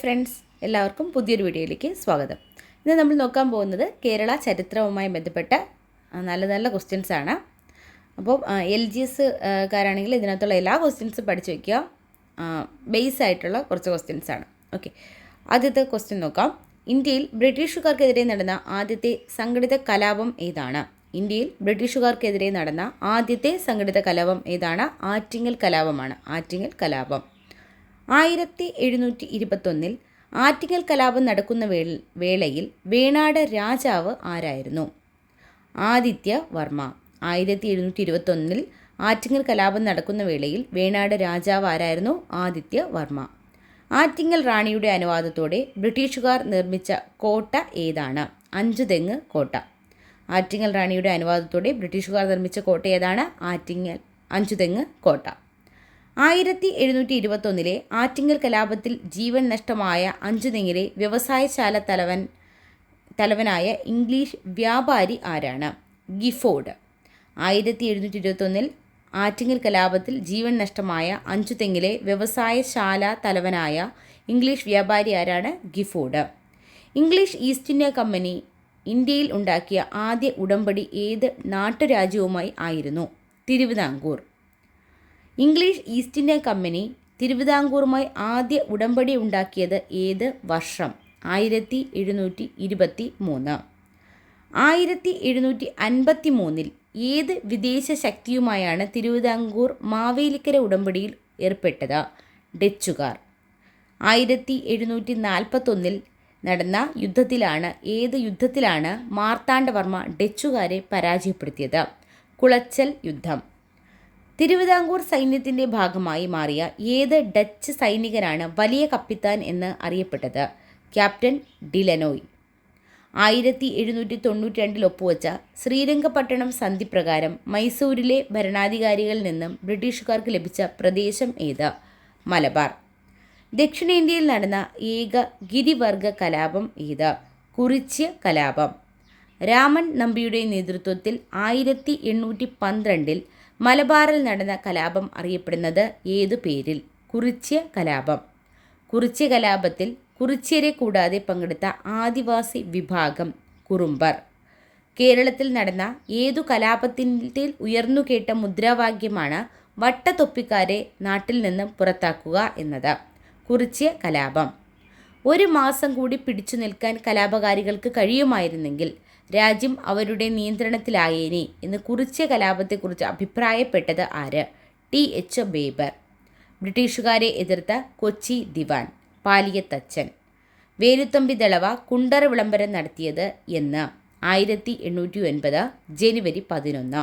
Friends എല്ലാവർക്കും പുതിയൊരു വീഡിയോയിലേക്ക് സ്വാഗതം. ഇന്ന് നമ്മൾ നോക്കാൻ പോകുന്നത് കേരള ചരിത്രവുമായി ബന്ധപ്പെട്ട നല്ല നല്ല ക്വസ്റ്റ്യൻസ് ആണ്. അപ്പോൾ എൽ ജി എസ് കാരാണെങ്കിൽ ഇതിനകത്തുള്ള എല്ലാ ക്വസ്റ്റ്യൻസും പഠിച്ചു വയ്ക്കുക ബേസ് ആയിട്ടുള്ള കുറച്ച് ക്വസ്റ്റ്യൻസ് ആണ്. ഓക്കെ ആദ്യത്തെ ക്വസ്റ്റ്യൻ നോക്കാം. ഇന്ത്യയിൽ ബ്രിട്ടീഷുകാർക്കെതിരെ നടന്ന ആദ്യത്തെ സംഘടിത കലാപം ഏതാണ്? ഇന്ത്യയിൽ ബ്രിട്ടീഷുകാർക്കെതിരെ നടന്ന ആദ്യത്തെ സംഘടിത കലാപം ഏതാണ്? ആറ്റിങ്ങൽ കലാപമാണ്. ആറ്റിങ്ങൽ കലാപം. ആയിരത്തി എഴുന്നൂറ്റി ഇരുപത്തൊന്നിൽ ആറ്റിങ്ങൽ കലാപം നടക്കുന്ന വേള വേളയിൽ വേണാട് രാജാവ് ആരായിരുന്നു? ആദിത്യ വർമ്മ. ആയിരത്തി എഴുന്നൂറ്റി ഇരുപത്തൊന്നിൽ ആറ്റിങ്ങൽ കലാപം നടക്കുന്ന വേളയിൽ വേണാട് രാജാവ് ആരായിരുന്നു? ആദിത്യ വർമ്മ. ആറ്റിങ്ങൽ റാണിയുടെ അനുവാദത്തോടെ ബ്രിട്ടീഷുകാർ നിർമ്മിച്ച കോട്ട ഏതാണ്? അഞ്ചു തെങ്ങ് കോട്ട. ആറ്റിങ്ങൽ റാണിയുടെ അനുവാദത്തോടെ ബ്രിട്ടീഷുകാർ നിർമ്മിച്ച കോട്ട ഏതാണ്? ആറ്റിങ്ങൽ അഞ്ചുതെങ്ങ് കോട്ട. ആയിരത്തി എഴുന്നൂറ്റി ഇരുപത്തൊന്നിലെ ആറ്റിങ്ങൽ കലാപത്തിൽ ജീവൻ നഷ്ടമായ അഞ്ചുതെങ്ങിലെ വ്യവസായശാല തലവൻ തലവനായ ഇംഗ്ലീഷ് വ്യാപാരി ആരാണ്? ഗിഫോർഡ്. ആയിരത്തി എഴുന്നൂറ്റി ഇരുപത്തൊന്നിൽ ആറ്റിങ്ങൽ കലാപത്തിൽ ജീവൻ നഷ്ടമായ അഞ്ചുതെങ്ങിലെ വ്യവസായശാല തലവനായ ഇംഗ്ലീഷ് വ്യാപാരി ആരാണ്? Gifford. English East India company ഇന്ത്യയിൽ ഉണ്ടാക്കിയ ആദ്യ ഉടമ്പടി ഏത് നാട്ടുരാജ്യവുമായി ആയിരുന്നു? Thiruvithamkoor. English East India company തിരുവിതാംകൂറുമായി ആദ്യ ഉടമ്പടി ഉണ്ടാക്കിയത് ഏത് വർഷം? ആയിരത്തി എഴുന്നൂറ്റി ഇരുപത്തി മൂന്ന്. ആയിരത്തി എഴുന്നൂറ്റി അൻപത്തി മൂന്നിൽ ഏത് വിദേശ ശക്തിയുമായാണ് തിരുവിതാംകൂർ മാവേലിക്കര ഉടമ്പടിയിൽ ഏർപ്പെട്ടത്? ഡച്ചുകാർ. ആയിരത്തി എഴുന്നൂറ്റി നാൽപ്പത്തൊന്നിൽ നടന്ന യുദ്ധത്തിലാണ് ഏത് യുദ്ധത്തിലാണ് മാർത്താണ്ഡവർമ്മ ഡച്ചുകാരെ പരാജയപ്പെടുത്തിയത്? കുളച്ചൽ യുദ്ധം. തിരുവിതാംകൂർ സൈന്യത്തിന്റെ ഭാഗമായി മാറിയ ഏത് ഡച്ച് സൈനികനാണ് വലിയ കപ്പിത്താൻ എന്ന് അറിയപ്പെട്ടത്? Captain Delannoy. ആയിരത്തി എഴുന്നൂറ്റി തൊണ്ണൂറ്റി രണ്ടിൽ ഒപ്പുവച്ച ശ്രീരംഗപട്ടണം സന്ധി പ്രകാരം മൈസൂരിലെ ഭരണാധികാരികളിൽ നിന്നും ബ്രിട്ടീഷുകാർക്ക് ലഭിച്ച പ്രദേശം ഏത്? മലബാർ. ദക്ഷിണേന്ത്യയിൽ നടന്ന ഏക ഗിരിവർഗ കലാപം ഏത്? കുറിച്യ കലാപം. രാമൻ നമ്പിയുടെ നേതൃത്വത്തിൽ ആയിരത്തി എണ്ണൂറ്റി പന്ത്രണ്ടിൽ മലബാറിൽ നടന്ന കലാപം അറിയപ്പെടുന്നത് ഏതു പേരിൽ? കുറിച്യ കലാപം. കുറിച്യ കലാപത്തിൽ കുറിച്യരെ കൂടാതെ പങ്കെടുത്ത ആദിവാസി വിഭാഗം കുറുമ്പർ. കേരളത്തിൽ നടന്ന ഏതു കലാപത്തിന്റെ ഉയർന്നു കേട്ട മുദ്രാവാക്യമാണ് വട്ടത്തൊപ്പിക്കാരെ നാട്ടിൽ നിന്ന് പുറത്താക്കുക എന്നത്? കുറിച്യ കലാപം. ഒരു മാസം കൂടി പിടിച്ചു നിൽക്കാൻ കലാപകാരികൾക്ക് കഴിയുമായിരുന്നെങ്കിൽ രാജ്യം അവരുടെ നിയന്ത്രണത്തിലായേനെ എന്ന് കുറിച്ച കലാപത്തെക്കുറിച്ച് അഭിപ്രായപ്പെട്ടത് ആര്? ടി. എച്ച്. ബേബർ. ബ്രിട്ടീഷുകാരെ എതിർത്ത കൊച്ചി ദിവാൻ പാലിയത്തച്ചൻ വേലുത്തമ്പി ദളവ കുണ്ടറ വിളംബരം നടത്തിയത് എന്ന്. ആയിരത്തി എണ്ണൂറ്റി ഒൻപത് ജനുവരി പതിനൊന്ന്.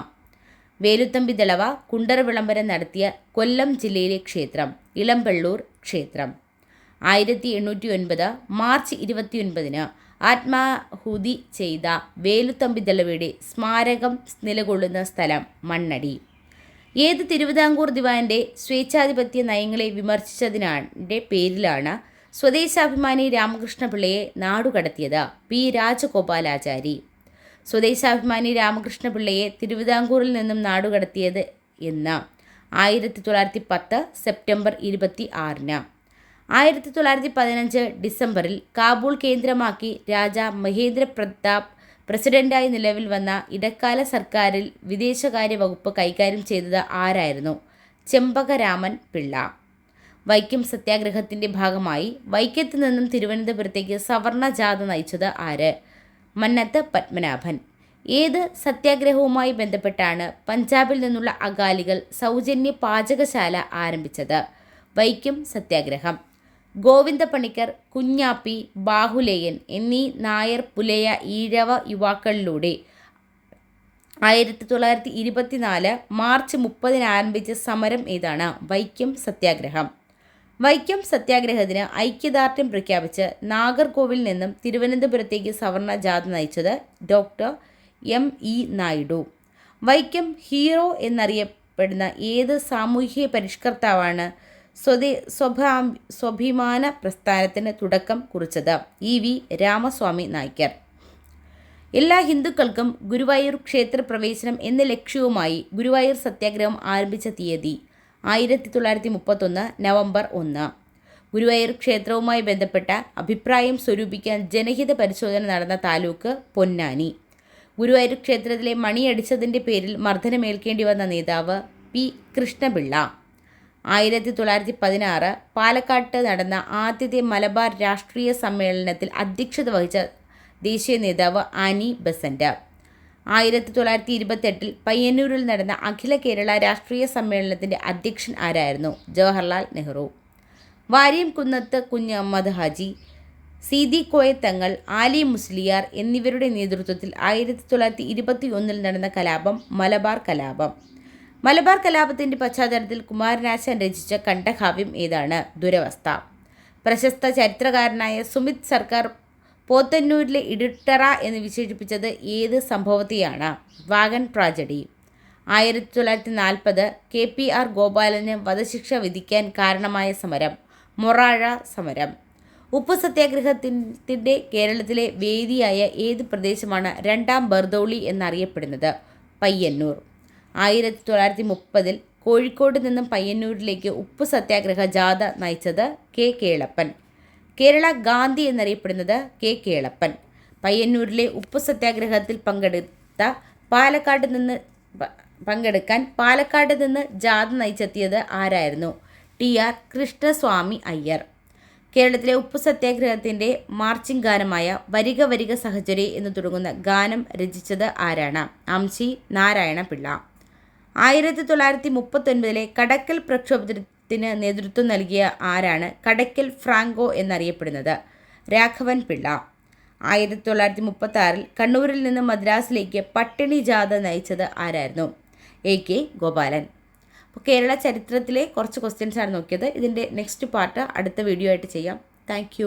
വേലുത്തമ്പി ദളവ കുണ്ടറ വിളംബരം നടത്തിയ കൊല്ലം ജില്ലയിലെ ക്ഷേത്രം ഇളമ്പള്ളൂർ ക്ഷേത്രം. ആയിരത്തി എണ്ണൂറ്റി ഒൻപത് മാർച്ച് ഇരുപത്തിയൊൻപതിന് ആത്മാഹുതി ചെയ്ത വേലുത്തമ്പി ദളവയുടെ സ്മാരകം നിലകൊള്ളുന്ന സ്ഥലം മണ്ണടി. ഏത് തിരുവിതാംകൂർ ദിവാന്റെ സ്വേച്ഛാധിപത്യ നയങ്ങളെ വിമർശിച്ചതിനാന്റെ പേരിലാണ് സ്വദേശാഭിമാനി രാമകൃഷ്ണപിള്ളയെ നാടുകടത്തിയത് പി രാജഗോപാലാചാരി. സ്വദേശാഭിമാനി രാമകൃഷ്ണപിള്ളയെ തിരുവിതാംകൂറിൽ നിന്നും നാടുകടത്തിയത് എന്ന് ആയിരത്തി തൊള്ളായിരത്തി പത്ത് സെപ്റ്റംബർ ഇരുപത്തി ആറിന് ആയിരത്തി തൊള്ളായിരത്തി പതിനഞ്ച് ഡിസംബറിൽ കാബൂൾ കേന്ദ്രമാക്കി രാജ മഹേന്ദ്ര പ്രതാപ് പ്രസിഡന്റായി നിലവിൽ വന്ന ഇടക്കാല സർക്കാരിൽ വിദേശകാര്യ വകുപ്പ് കൈകാര്യം ചെയ്തത് ആരായിരുന്നു? ചെമ്പകരാമൻ പിള്ള. വൈക്കം സത്യാഗ്രഹത്തിന്റെ ഭാഗമായി വൈക്കത്ത് നിന്നും തിരുവനന്തപുരത്തേക്ക് സവർണ ജാഥ നയിച്ചത് ആര്? മന്നത്ത് പത്മനാഭൻ. ഏത് സത്യാഗ്രഹവുമായി ബന്ധപ്പെട്ടാണ് പഞ്ചാബിൽ നിന്നുള്ള അകാലികൾ സൗജന്യ പാചകശാല ആരംഭിച്ചത്? വൈക്കം സത്യാഗ്രഹം. ഗോവിന്ദ പണിക്കർ കുഞ്ഞാപ്പി ബാഹുലേയൻ എന്നീ നായർ പുലയ ഈഴവ യുവാക്കളിലൂടെ ആയിരത്തി തൊള്ളായിരത്തി ഇരുപത്തിനാല് മാർച്ച് മുപ്പതിന് ആരംഭിച്ച സമരം ഏതാണ്? വൈക്കം സത്യാഗ്രഹം. വൈക്കം സത്യാഗ്രഹത്തിന് ഐക്യദാർഢ്യം പ്രഖ്യാപിച്ച് നാഗർകോവിൽ നിന്നും തിരുവനന്തപുരത്തേക്ക് സവർണ ജാഥ നയിച്ചത് doctor M. E. Naidu. Vaikom hero എന്നറിയപ്പെടുന്ന ഏത് സാമൂഹിക പരിഷ്കർത്താവാണ് സ്വദേ സ്വഭാ സ്വാഭിമാന പ്രസ്ഥാനത്തിന് തുടക്കം കുറിച്ചത് ഇ വി രാമസ്വാമി നായ്ക്കർ. എല്ലാ ഹിന്ദുക്കൾക്കും ഗുരുവായൂർ ക്ഷേത്ര പ്രവേശനം എന്ന ലക്ഷ്യവുമായി ഗുരുവായൂർ സത്യാഗ്രഹം ആരംഭിച്ച തീയതി ആയിരത്തി തൊള്ളായിരത്തി മുപ്പത്തൊന്ന് നവംബർ ഒന്ന്. ഗുരുവായൂർ ക്ഷേത്രവുമായി ബന്ധപ്പെട്ട അഭിപ്രായം സ്വരൂപിക്കാൻ ജനഹിത പരിശോധന നടന്ന താലൂക്ക് പൊന്നാനി. ഗുരുവായൂർ ക്ഷേത്രത്തിലെ മണിയടിച്ചതിന്റെ പേരിൽ മർദ്ദനമേൽക്കേണ്ടി വന്ന നേതാവ് പി കൃഷ്ണപിള്ള. ആയിരത്തി തൊള്ളായിരത്തി പതിനാറ് പാലക്കാട്ട് നടന്ന ആദ്യത്തെ മലബാർ രാഷ്ട്രീയ സമ്മേളനത്തിൽ അധ്യക്ഷത വഹിച്ച ദേശീയ നേതാവ് ആനി ബസന്റ് ആയിരത്തി തൊള്ളായിരത്തി ഇരുപത്തെട്ടിൽ പയ്യന്നൂരിൽ നടന്ന അഖില കേരള രാഷ്ട്രീയ സമ്മേളനത്തിന്റെ അധ്യക്ഷൻ ആരായിരുന്നു? ജവഹർലാൽ നെഹ്റു. വാര്യം കുന്നത്ത് കുഞ്ഞ് അഹമ്മദ് ഹാജി സീതി കോയ തങ്ങൾ ആലി മുസ്ലിയാർ എന്നിവരുടെ നേതൃത്വത്തിൽ ആയിരത്തി തൊള്ളായിരത്തി ഇരുപത്തി ഒന്നിൽ നടന്ന കലാപം മലബാർ കലാപം. മലബാർ കലാപത്തിന്റെ പശ്ചാത്തലത്തിൽ കുമാരനാശൻ രചിച്ച കണ്ഠകാവ്യം ഏതാണ്? ദുരവസ്ഥ. പ്രശസ്ത ചരിത്രകാരനായ സുമിത് സർക്കാർ പോത്തന്നൂരിലെ ഇടുട്ടറ എന്ന് വിശേഷിപ്പിച്ചത് ഏത് സംഭവത്തെയാണ്? Wagon tragedy. ആയിരത്തി തൊള്ളായിരത്തി നാൽപ്പത് കെ പി ആർ ഗോപാലന് വധശിക്ഷ വിധിക്കാൻ കാരണമായ സമരം മൊറാഴ സമരം. ഉപ്പ് സത്യാഗ്രഹത്തിന്റെ കേരളത്തിലെ വേദിയായ ഏത് പ്രദേശമാണ് രണ്ടാം ബർദൌളി എന്നറിയപ്പെടുന്നത്? പയ്യന്നൂർ. ആയിരത്തി തൊള്ളായിരത്തി മുപ്പതിൽ കോഴിക്കോട് നിന്നും പയ്യന്നൂരിലേക്ക് ഉപ്പ് സത്യാഗ്രഹ ജാഥ നയിച്ചത് കെ കേളപ്പൻ. കേരള ഗാന്ധി എന്നറിയപ്പെടുന്നത് കെ കേളപ്പൻ. പയ്യന്നൂരിലെ ഉപ്പ് സത്യാഗ്രഹത്തിൽ പങ്കെടുത്ത പാലക്കാട് നിന്ന് പങ്കെടുക്കാൻ പാലക്കാട് നിന്ന് ജാഥ നയിച്ചെത്തിയത് ആരായിരുന്നു? T R Krishnaswami Iyer. കേരളത്തിലെ ഉപ്പ് സത്യാഗ്രഹത്തിന്റെ മാർച്ചിംഗ് ഗാനമായ വരിക വരിക സഹചരി എന്ന് തുടങ്ങുന്ന ഗാനം രചിച്ചത് ആരാണ്? അംശി നാരായണ പിള്ള ആയിരത്തി തൊള്ളായിരത്തി മുപ്പത്തൊൻപതിലെ കടക്കൽ പ്രക്ഷോഭത്തിന് നേതൃത്വം നൽകിയ ആരാണ് കടക്കൽ ഫ്രാങ്കോ എന്നറിയപ്പെടുന്നത്? രാഘവൻ പിള്ള. ആയിരത്തി തൊള്ളായിരത്തി മുപ്പത്തി ആറിൽ കണ്ണൂരിൽ നിന്ന് മദ്രാസിലേക്ക് പട്ടിണി ജാഥ നയിച്ചത് ആരായിരുന്നു? A K Gopalan. അപ്പോൾ കേരള ചരിത്രത്തിലെ കുറച്ച് ക്വസ്റ്റ്യൻസ് ആണ് നോക്കിയത്. ഇതിന്റെ നെക്സ്റ്റ് പാർട്ട് അടുത്ത വീഡിയോ ആയിട്ട് ചെയ്യാം. താങ്ക്